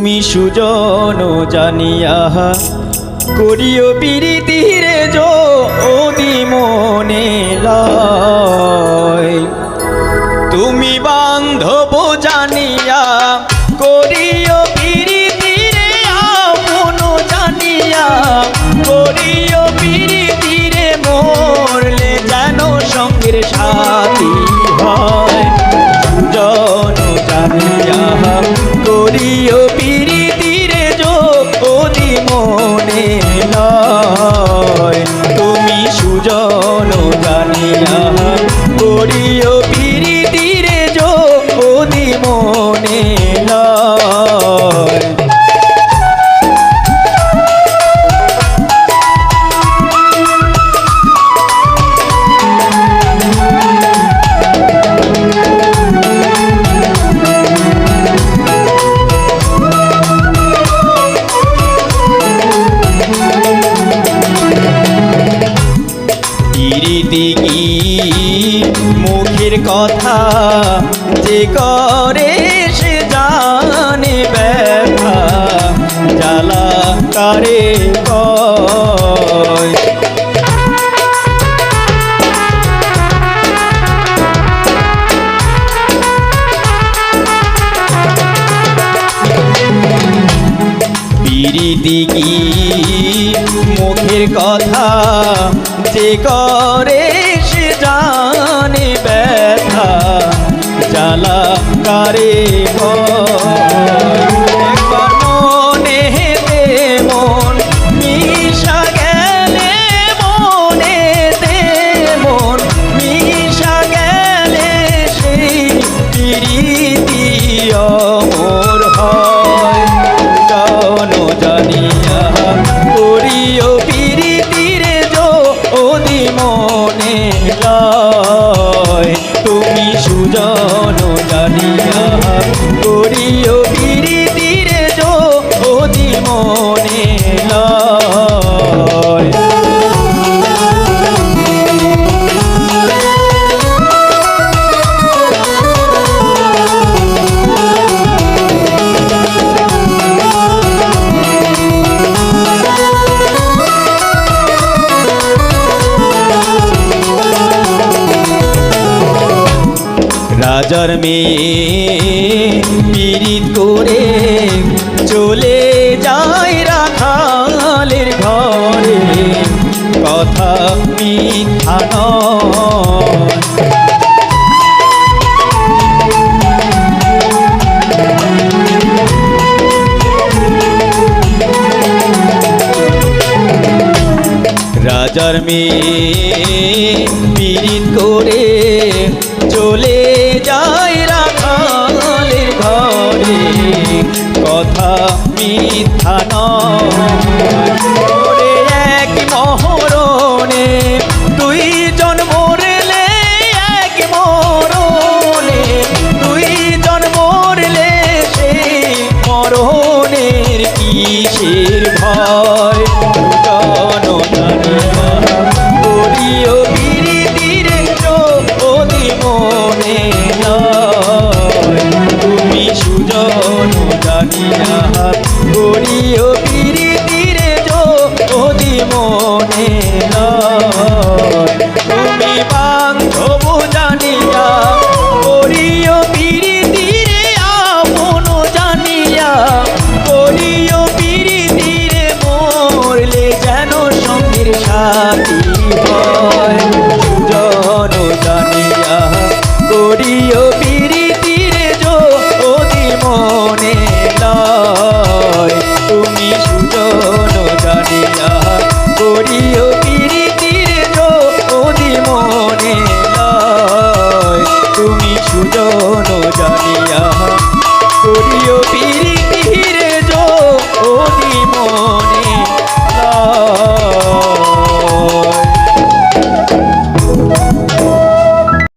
তুমি সুজন জানিয়া করিও পিরিতি রে যো অতি মনে লয়। তুমি বান্ধব মনে লয়। পিরিতি কি মুখের কথা যে করে সে কারে কয় মুখের কথা যে করে সে জানে ব্যথা জ্বালা কারে একবার জানিয়া রাজার মেয়ে পীড়িত করে চলে যায় রাখালের ঘরে। কথা মিথ্যা রাজার মেয়ে পীড়িত করে চলে যায় রাখালের ঘরে। কথা মিথ্যা নয়। ওরে এক মহরণে দুই জন মরলে এক মরণে, দুই জন মরলে সে মরণের কিসের ভয়? to